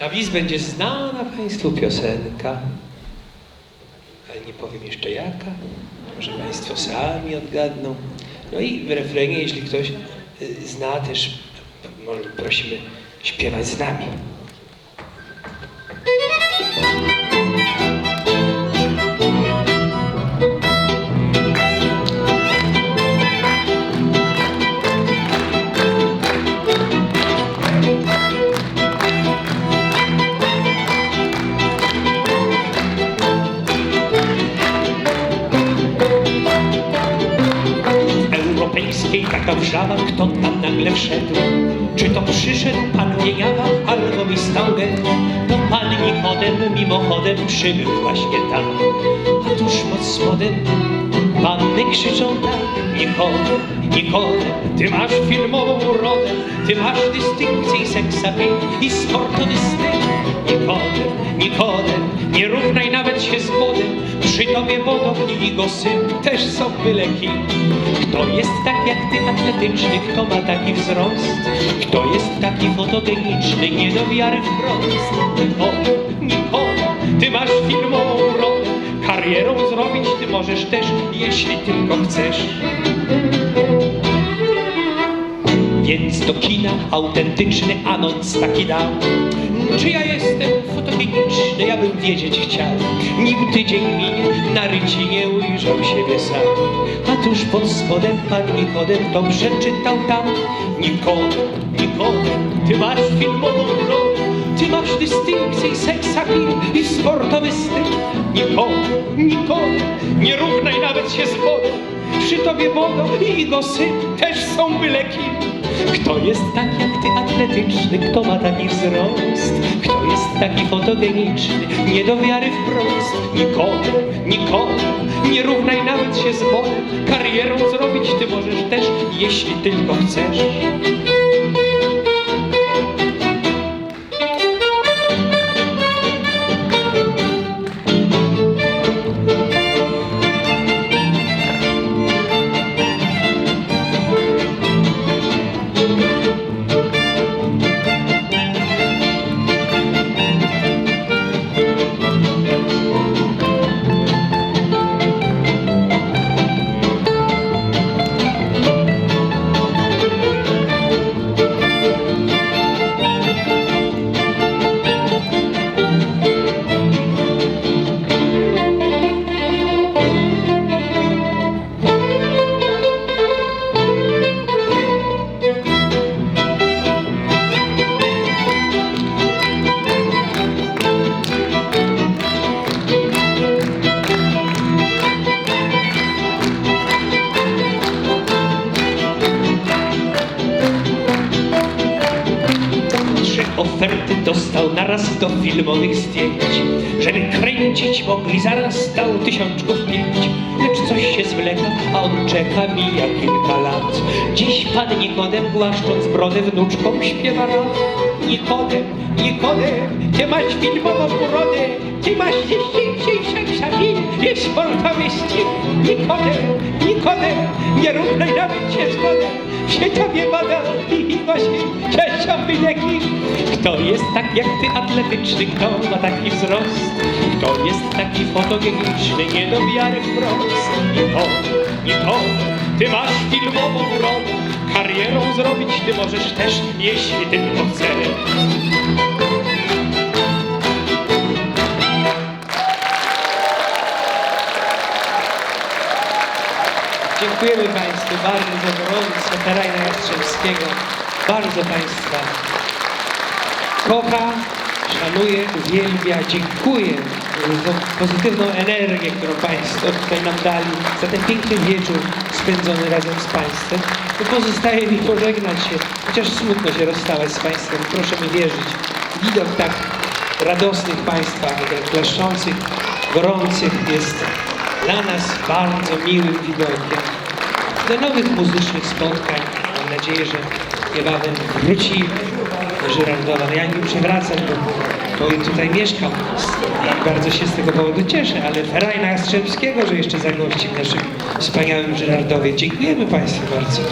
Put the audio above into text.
Na wis będzie znana Państwu piosenka, ale nie powiem jeszcze jaka. Może Państwo sami odgadną. No i w refrenie, jeśli ktoś y, zna też, może prosimy śpiewać z nami. Taka wrzawa, kto tam nagle wszedł? Czy to przyszedł pan Wieniawa albo mi stał get? To pan Nikodem mimochodem przybył właśnie tam. A tuż pod spodem panny krzyczą tak Nikodem, Nikodem, ty masz filmową urodę, ty masz dystynkcję i seksapil i sportowy styl. Nikodem, Nikodem, nie równaj nawet się z Bodem, przy tobie Bodo i jego syn też są byle kim. Kto jest tak jak ty atletyczny, kto ma taki wzrost? Kto jest taki fotogeniczny, nie do wiary wprost? Nikodem, Nikodem, ty masz filmową urodę, karierą zrobić ty możesz też, jeśli tylko chcesz. Więc do kina autentyczny anons taki dał. Czy ja jestem fotogeniczny, ja bym wiedzieć chciał. Nim tydzień minie, na rycinie ujrzał siebie sam. A tuż pod spodem pan Nikodem to przeczytał tam. Nikodem, Nikodem, ty masz filmową rolę, ty masz dystynkcję i seksapil i sportowy styl. Nikodem, Nikodem, nie równaj nawet się z Bodem. Przy tobie Bodo i jego syn też są byle kim. Kto jest tak jak ty atletyczny, kto ma taki wzrost? Kto jest taki fotogeniczny, nie do wiary wprost? Nikogo, nikogo, nie równaj nawet się z Bogiem. Karierą zrobić ty możesz też, jeśli tylko chcesz. Do filmowych zdjęć. Żeby kręcić mogli zaraz dał tysiączków pięć. Lecz coś się zwleka, a on czeka, mija kilka lat. Dziś pan Nikodem, głaszcząc brodę wnuczką, śpiewa rap. Nikodem, Nikodem, ty masz filmową urodę, ty masz dziesięciej seksapil, jest sportowy styl. Nikodem, Nikodem, nie równaj nawet się zgodem, się tobie bada i właśnie cieszą wydeki. Kto jest tak jak ty atletyczny, kto ma taki wzrost? Kto jest taki fotogeniczny, nie do wiary wprost? Nikodem, Nikodem, ty masz filmową urodę, karierą zrobić ty możesz też, jeśli tylko chcesz. Dziękujemy Państwu bardzo za gorąco, Karajna Jastrzębskiego. Bardzo Państwa kocha, szanuje, uwielbia, dziękuję za pozytywną energię, którą Państwo tutaj nam dali, za ten piękny wieczór spędzony razem z Państwem. I pozostaje mi pożegnać się, chociaż smutno się rozstawać z Państwem, proszę mi wierzyć. Widok tak radosnych Państwa, klaszczących, gorących jest dla nas bardzo miłym widokiem. Do nowych muzycznych spotkań. Mam nadzieję, że niebawem wróci do Żyrardowa. No ja nie muszę wracać, bo, bo tutaj mieszkam. I bardzo się z tego powodu cieszę, ale Ferajna Jastrzębskiego, że jeszcze zagości w naszym wspaniałym Żyrardowie. Dziękujemy Państwu bardzo.